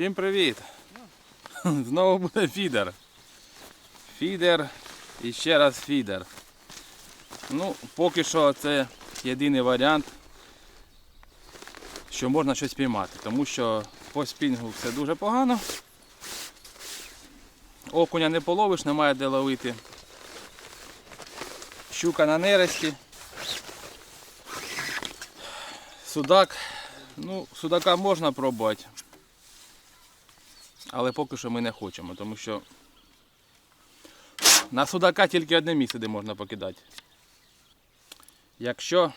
Всім привіт! Знову буде фідер. Фідер і ще раз фідер. Ну, поки що це єдиний варіант, що можна щось піймати, тому що по спінгу все дуже погано. Окуня не половиш, немає де ловити. Щука на нересті. Судак. Ну, судака можна пробувати. Але поки що ми не хочемо, тому що на судака тільки одне місце, де можна покидати. Якщо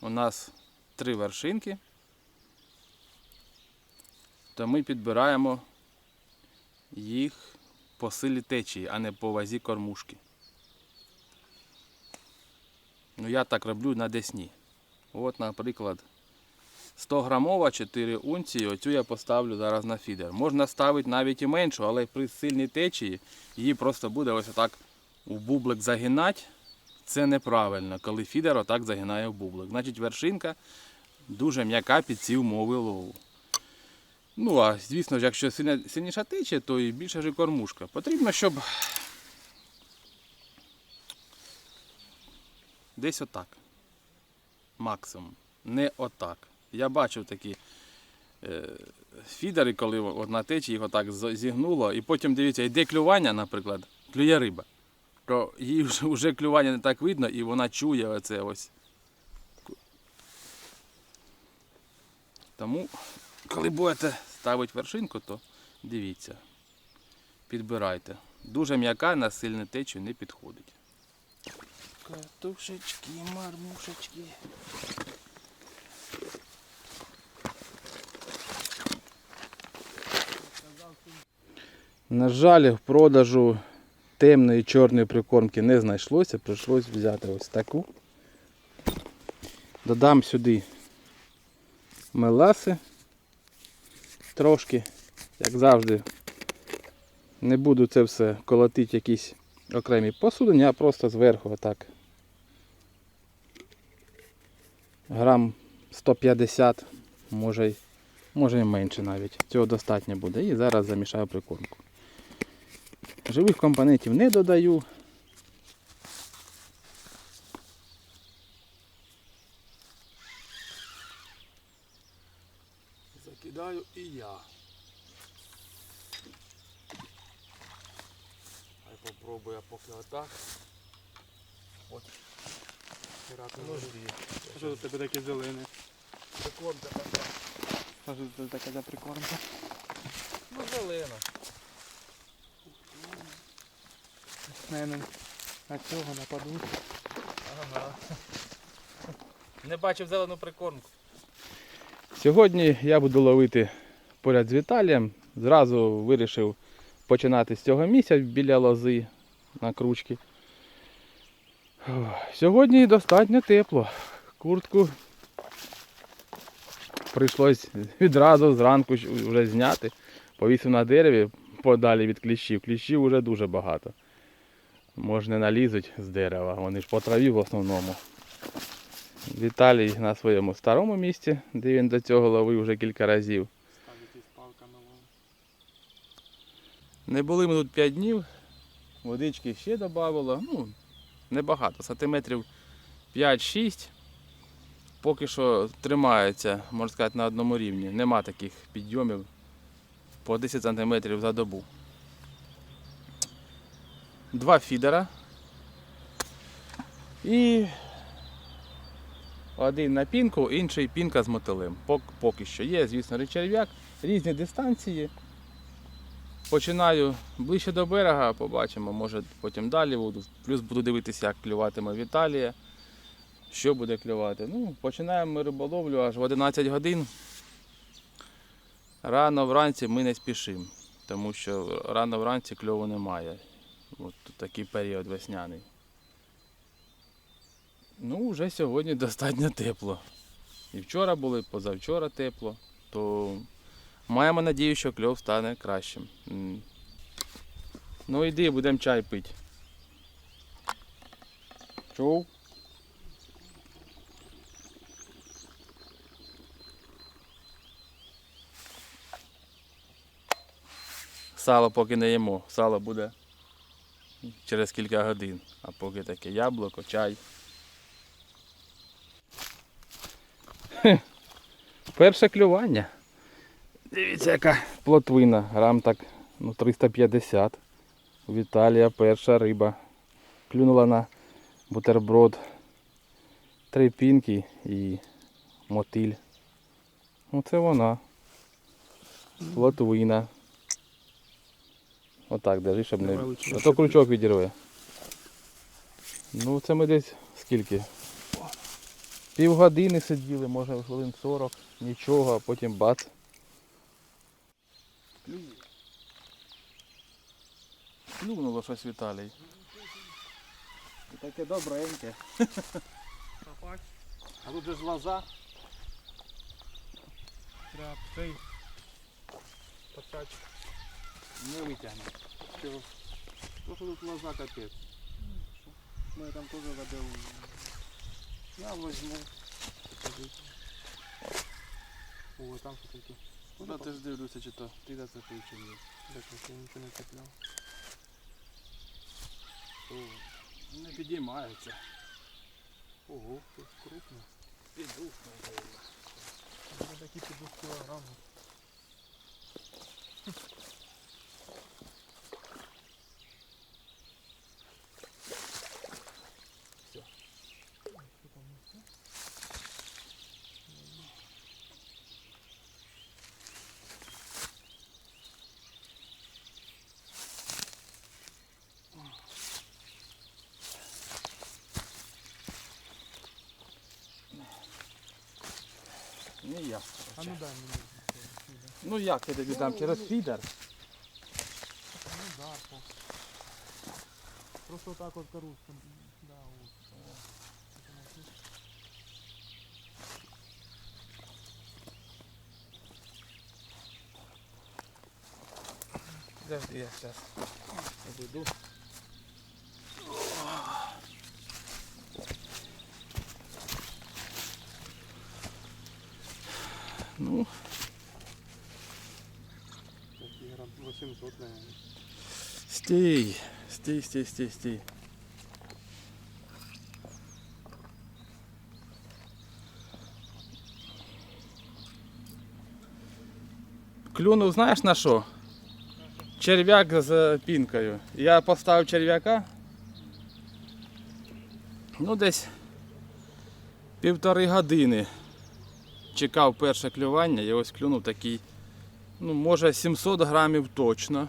у нас три вершинки, то ми підбираємо їх по силі течії, а не по вазі кормушки. Ну я так роблю на десні. От, наприклад, 100 грамова 4 унції, оцю я поставлю зараз на фідер. Можна ставити навіть і меншу, але при сильній течії її просто буде ось отак у бублик загинати. Це неправильно, коли фідер отак загинає в бублик. Значить вершинка дуже м'яка під ці умови лову. Ну, а звісно ж, якщо сильніша течія, то і більша ж кормушка. Потрібно, щоб десь отак. Максимум. Не отак. Я бачив такі е, фідери, коли от на течії їх отак зігнуло, і потім дивіться, йде клювання, наприклад, клює риба. То їй вже, вже клювання не так видно, і вона чує оце ось. Тому, коли будете ставити вершинку, то дивіться, підбирайте. Дуже м'яка на сильну течію не підходить. Катушечки, мармушечки. На жаль, в продажу темної чорної прикормки не знайшлося, прийшлось взяти ось таку. Додам сюди меласи трошки, як завжди. Не буду це все колотити якісь окремі посудині, а просто зверху отак. Грам 150, може, може і менше навіть. Цього достатньо буде. І зараз замішаю прикормку. Живих компонентів не додаю. Закидаю і я. Хай попробую я поки отак. От. Ну, Що тут тебе таке зелене? Прикормка така. Що тут таке за прикормка? Ну зелена. Наверно, на цього нападуть. Ага. Не бачив зелену прикормку. Сьогодні я буду ловити поряд з Віталієм. Зразу вирішив починати з цього місця біля лози на кручки. Сьогодні достатньо тепло. Куртку прийшлось відразу зранку вже зняти. Повісив на дереві подалі від кліщів. Кліщів вже дуже багато. Може не налізуть з дерева, вони ж по траві в основному. Віталій на своєму старому місці, де він до цього ловив вже кілька разів. Не були ми тут 5 днів, водички ще додавало, ну, небагато, сантиметрів 5-6. Поки що тримається, можна сказати, на одному рівні. Нема таких підйомів по 10 сантиметрів за добу. Два фідера. І один на пінку, інший пінка з мотилем. Поки що є, звісно, черв'як, різні дистанції. Починаю ближче до берега, побачимо, може потім далі буду. Плюс буду дивитися, як клюватиме Віталія. Що буде клювати. Ну, починаємо ми риболовлю аж в 11 годин. Рано вранці ми не спішимо, тому що рано вранці кльову немає. От такий період весняний. Ну, вже сьогодні достатньо тепло. І вчора було, і позавчора тепло, то Маємо надію, що кльов стане кращим. Ну йди, будемо чай пити. Чув? Сало поки не їмо. Сало буде через кілька годин. А поки таке яблуко, чай. Перше клювання. Дивіться, яка плотвина. Грам так ну, 350. У Віталія перша риба. Клюнула на бутерброд. Три пінки і мотиль. Оце вона. Плотвина. Отак держи, щоб не. А то крючок відірве. Ну це ми десь скільки? Півгодини сиділи, може хвилин 40, нічого, а потім бац. Клюнуло щось Віталій. Таке добреньке. А тут же ж лоза. Треба цей почать. Не витягне. То, що тут лоза капець. Ну я там теж водив. Я возьму. О, там що таке. Куди ти ж дивлюся, чи то ти зацепив чи ні. Так, я нічого не цепляв. О, Не підіймаються. Ого, тут крупно. Підушно. Це такі під 2 кілограми. Не я. А ну дай мені. Ну як я тобі дам через фідер? Ну да, по. Просто так от кору. Да, от. Подожди, я сейчас обойду. Ну, Такі грам 800, наверное. стій, стій, стій, стій, стій. Клюнув, знаєш на що? Черв'як з пінкою. Я поставив черв'яка. Ну, десь півтори години чекав перше клювання і ось клюнув такий, ну, може 700 грамів точно.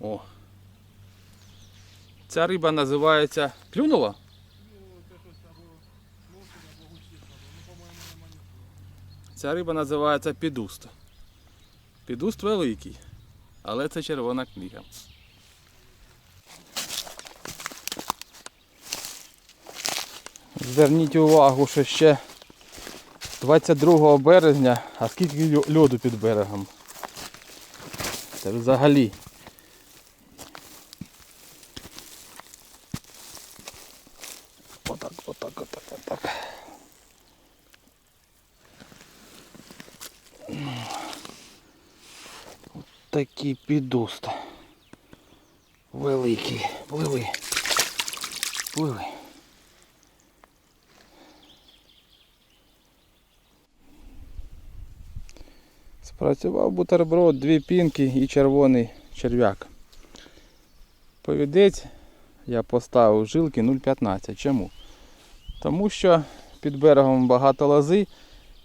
О. Ця риба називається. Клюнула? Ця риба називається підуст. Підуст великий, але це червона книга. Зверніть увагу, що ще 22 березня, а скільки льоду під берегом? Це взагалі. Отак, отак, отак, отак. Такі підуста. Великі. Пливи. Пливи. Спрацював бутерброд, дві пінки і червоний черв'як. Повідець я поставив жилки 0,15. Чому? Тому що під берегом багато лози.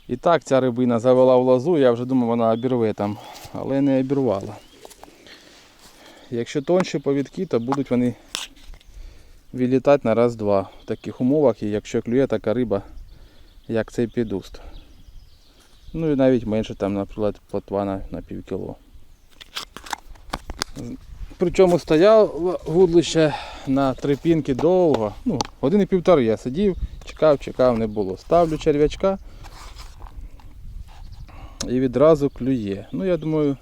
І так ця рибина завела в лозу, я вже думав, вона обірве там, але не обірвала. Якщо тонші повідки, то будуть вони вилітати на раз-два в таких умовах, і якщо клює така риба, як цей підуст. Ну і навіть менше, там, наприклад, плотва на, пів кіло. Причому стояло вудлище на три пінки довго. Ну, години півтори я сидів, чекав, чекав, не було. Ставлю черв'ячка і відразу клює. Ну я думаю,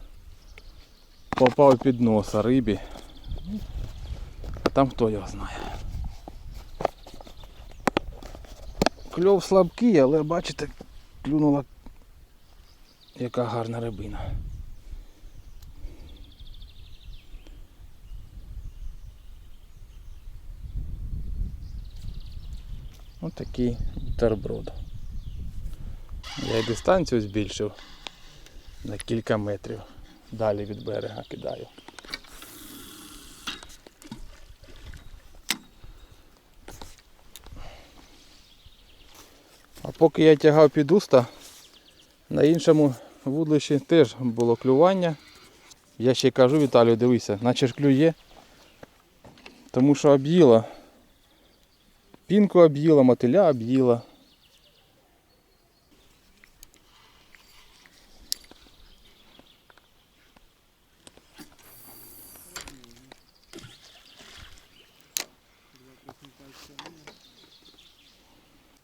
попав під носа рибі. А там хто його знає. Кльов слабкий, але бачите, клюнула Яка гарна рибина. Ось такий бутерброд. Я дистанцію збільшив на кілька метрів. Далі від берега кидаю. А поки я тягав під уста, на іншому вудлищі теж було клювання. Я ще й кажу Віталію, дивися, наче ж клює. Тому що об'їла. Пінку об'їла, мотиля об'їла.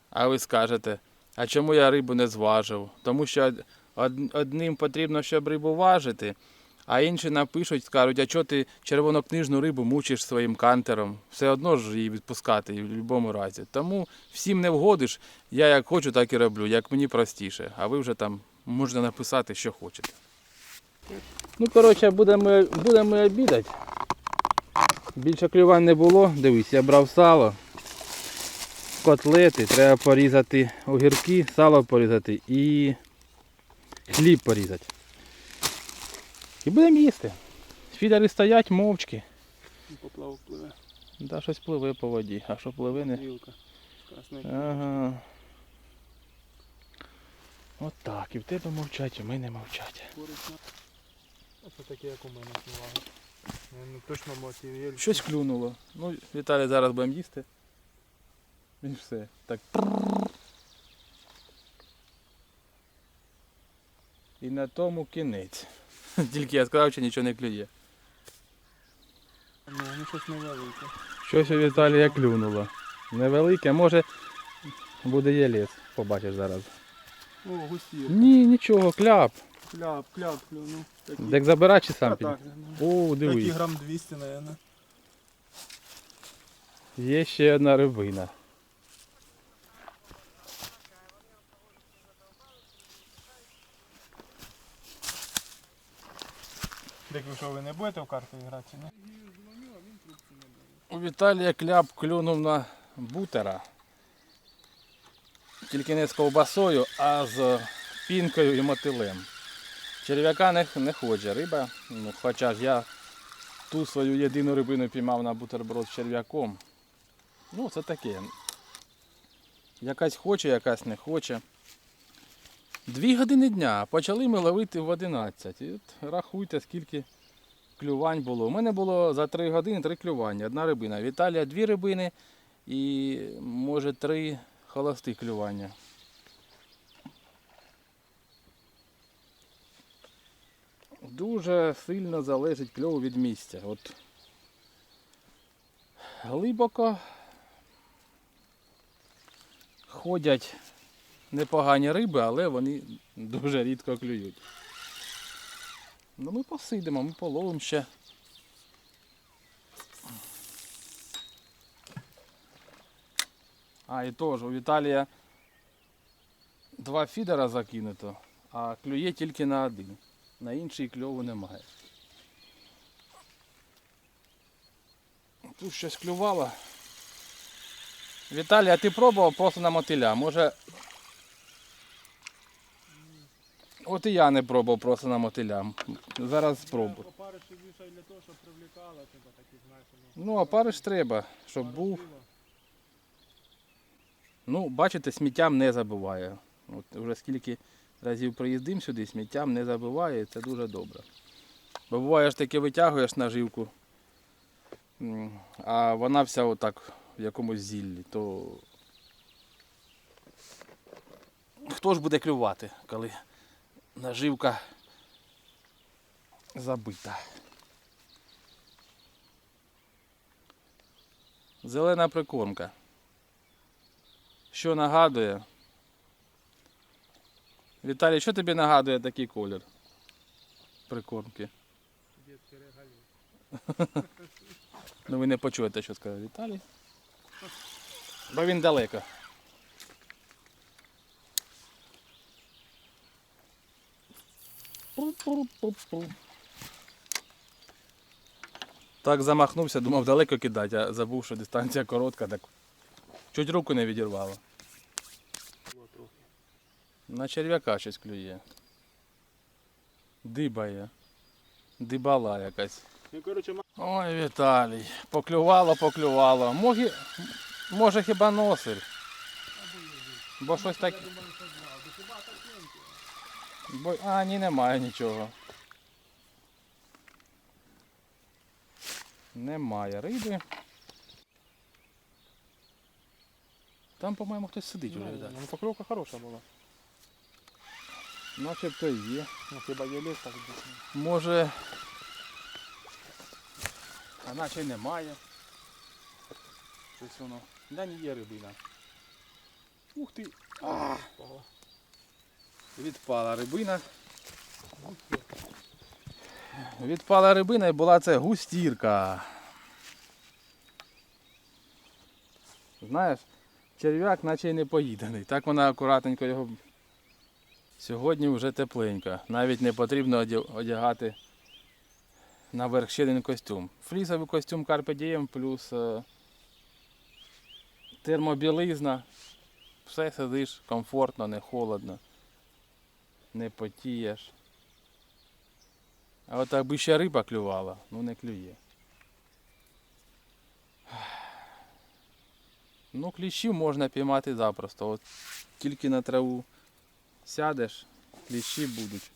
А ви скажете, а чому я рибу не зважив? Тому що од- од- одним потрібно, щоб рибу важити, а інші напишуть, скажуть, а чого ти червонокнижну рибу мучиш своїм кантером? Все одно ж її відпускати в будь-якому разі. Тому всім не вгодиш, я як хочу, так і роблю, як мені простіше. А ви вже там можете написати, що хочете. Ну, коротше, будемо, будемо обідати. Більше клювань не було. Дивись, я брав сало котлети, треба порізати огірки, сало порізати і хліб порізати. І будемо їсти. Фідери стоять мовчки. Поплавок пливе. Да, щось пливе по воді, а що пливе не. Стрілка. Ага. От так, і в тебе мовчать, і в мене мовчать. Корисно. Це таке, як у мене точно. Щось клюнуло. Ну, Віталій зараз будемо їсти. І все. Так. І на тому кінець. Тільки я сказав, що нічого не клює. Ну, ну щось невелике. Щось у Віталія клюнуло. Невелике, може буде єліс, побачиш зараз. О, густір. Ні, нічого, кляп. Кляп, кляп клюнув. Такий. Як забирати чи сам А під. так, ну, Такі грам 200, наверное. Є ще одна рибина. Так ви що, ви не будете в карти грати, ні? У Віталія кляп клюнув на бутера. Тільки не з ковбасою, а з пінкою і мотилем. Черв'яка не, не хоче риба. Ну, хоча ж я ту свою єдину рибину піймав на бутерброд з черв'яком. Ну, це таке. Якась хоче, якась не хоче. Дві години дня. Почали ми ловити в 11. І от рахуйте, скільки клювань було. У мене було за 3 години три клювання. Одна рибина. Віталія дві рибини і може три холості клювання. Дуже сильно залежить кльов від місця. От глибоко ходять непогані риби, але вони дуже рідко клюють. Ну ми посидимо, ми половимо ще. А, і теж у Віталія два фідера закинуто, а клює тільки на один. На інший кльову немає. Тут щось клювало. Віталій, а ти пробував просто на мотиля? Може. От і я не пробував просто на мотиля. Зараз спробую. Опариші більше для того, щоб привлікало, типа такі, знаєш, Ну, а париш треба, щоб був. Ну, бачите, сміттям не забуває. От вже скільки разів приїздим сюди, сміттям не забуває, і це дуже добре. Бо буває ж таки витягуєш наживку, а вона вся отак в якомусь зіллі, то хто ж буде клювати, коли наживка забита. Зелена прикормка. Що нагадує? Віталій, що тобі нагадує такий колір? Прикормки. Ну ви не почуєте, що сказав Віталій. Бо він далеко. Так замахнувся, думав далеко кидати, а забув, що дистанція коротка, так чуть руку не відірвало. На черв'яка щось клює. Дибає. Дибала якась. Ну, Ой, Віталій, поклювало, поклювало. Могі... Може хіба носир. Бо щось так. я думаю, що знав. Ти хіба так тонко? Бо... А, ні, немає нічого. Немає риби. Там, по-моєму, хтось сидить уже. Віталій. Ну, покльовка хороша була. Начебто є. Ну, хіба є ліс так дійсно. Може. А наче немає. Щось воно. Да не є рибина. Ух ти! А. відпала рибина. Відпала рибина і була це густірка. Знаєш, черв'як наче й не поїданий. Так вона акуратненько його. Сьогодні вже тепленько. Навіть не потрібно одягати наверх ще костюм. Флісовий костюм Carpe плюс е, термобілизна. Все сидиш комфортно, не холодно, не потієш. А от аби ще риба клювала, ну не клює. Ну, кліщів можна піймати запросто. От тільки на траву сядеш, кліщі будуть.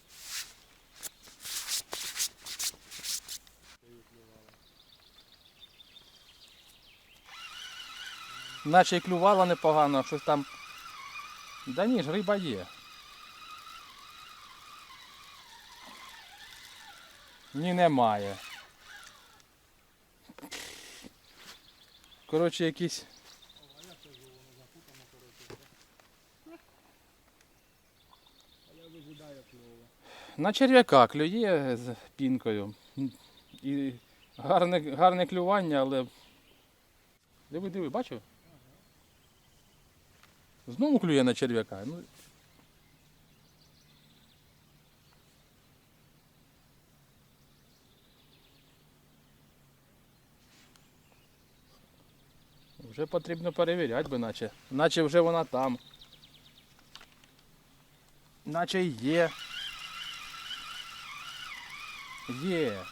Наче й клювало непогано, щось там. Да ні ж, риба є. Ні, немає. Коротше, якісь. На черв'яка клює з пінкою. І гарне, гарне клювання, але. Диви, диви, бачив? Знову клює на черв'яка. Ну, Вже потрібно перевіряти би, наче. Наче вже вона там. Наче є. Є.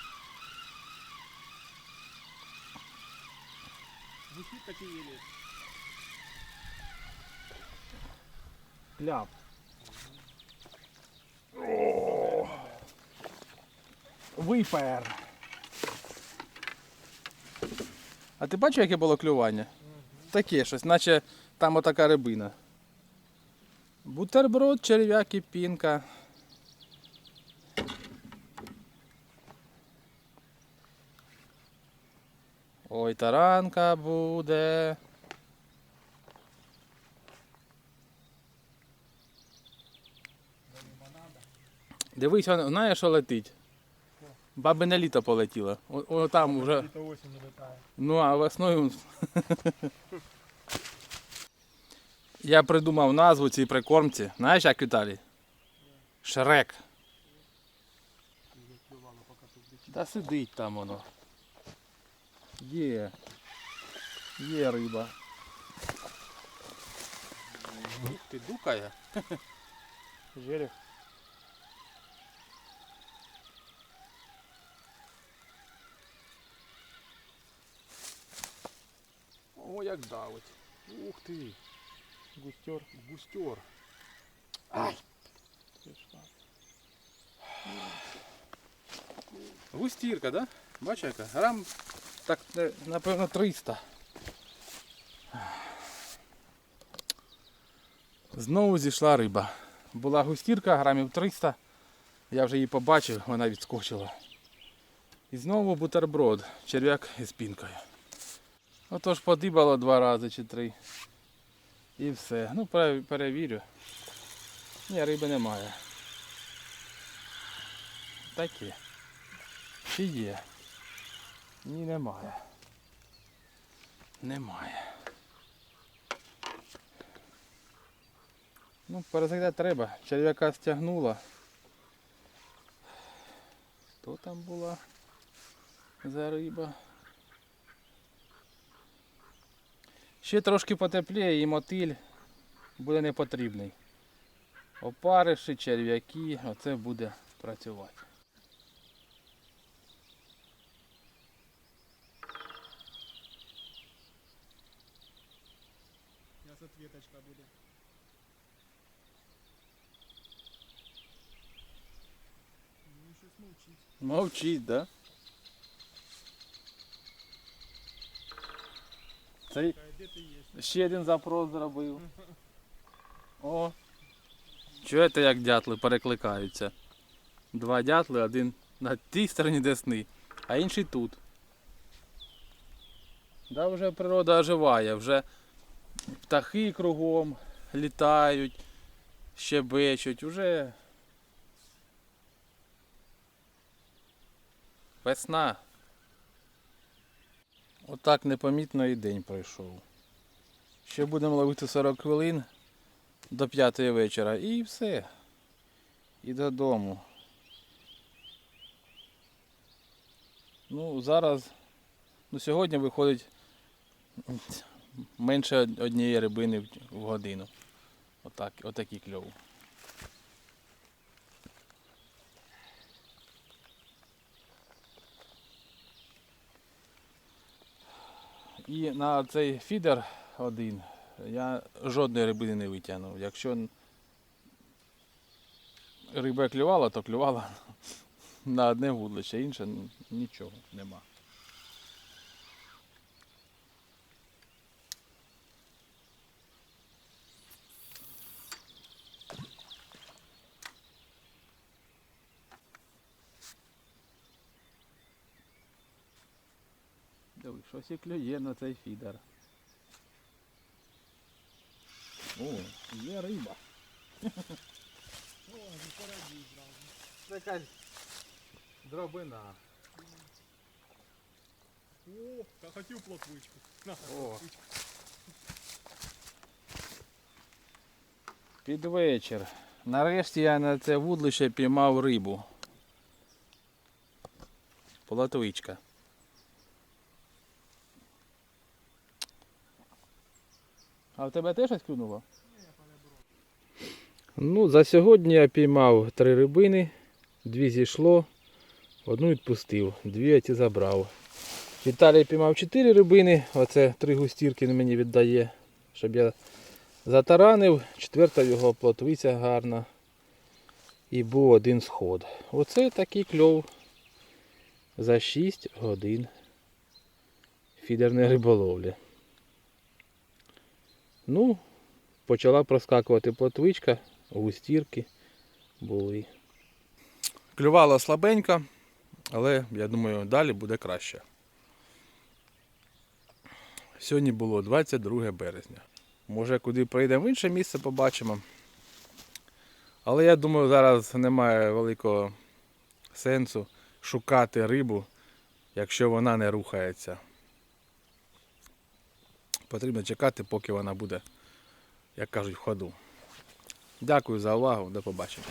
Гусіть такі є ліс. Ляп. Випер. А ти бачив, яке було клювання? Таке щось, наче там отака рибина. Бутерброд, черв'як і пінка. Ой, таранка буде. Дивись, знаєш, що летить? Бабине літо полетіло. О, о там вже. Літо осінь літає. Ну, а весною. Я придумав назву цій прикормці. Знаєш, як Віталій? Шрек. Та сидить там воно. Є. Є риба. Ти дукає? Жерех. О, як давить. Ух ти. Густер. Густер. Ай! Густірка, да? Бачиш яка? Грам так, напевно, 300. Знову зійшла риба. Була густірка, грамів 300. Я вже її побачив, вона відскочила. І знову бутерброд, черв'як із пінкою. Отож подибало два рази чи три. І все. Ну, перевірю. Ні, риби немає. Таке. Чи є? Ні, немає. Немає. Ну, перезагадати треба. Черв'яка стягнула. Хто там була за риба? Ще трошки потепліє і мотиль буде не потрібний. Опариші, черв'яки, оце буде працювати. Зараз ответочка буде. Мовчить. Мовчить, да? Це Ще один запрос зробив. О. Чуєте, як дятли перекликаються? Два дятли, один на тій стороні десни, а інший тут. Да, вже природа оживає, вже птахи кругом літають, щебечуть, уже весна. Отак непомітно і день пройшов. Ще будемо ловити 40 хвилин до 5 вечора і все. І додому. Ну, зараз, ну сьогодні виходить менше однієї рибини в- годину. Отак, отакий кльов. І на цей фідер один я жодної рибини не витягнув. Якщо риба клювала, то клювала на одне вудлище, інше нічого нема. Диви, щось і клює на цей фідер. О, є риба. О, не порадій зразу. Це якась дробина. О, та хотів плотвичку. На, плотвичку. Під вечір. Нарешті я на це вудлище піймав рибу. Полотвичка. А в тебе теж щось клюнуло? Ну, за сьогодні я піймав три рибини, дві зійшло, одну відпустив, дві я ті забрав. Віталій піймав чотири рибини, оце три густірки він мені віддає, щоб я затаранив, четверта його плотвиця гарна. І був один сход. Оце такий кльов за 6 годин фідерної риболовлі. Ну, почала проскакувати плотвичка, густірки були. Клювало слабенько, але я думаю, далі буде краще. Сьогодні було 22 березня. Може, куди прийдемо в інше місце, побачимо. Але я думаю, зараз немає великого сенсу шукати рибу, якщо вона не рухається. Потрібно чекати, поки вона буде, як кажуть, в ходу. Дякую за увагу, до побачення.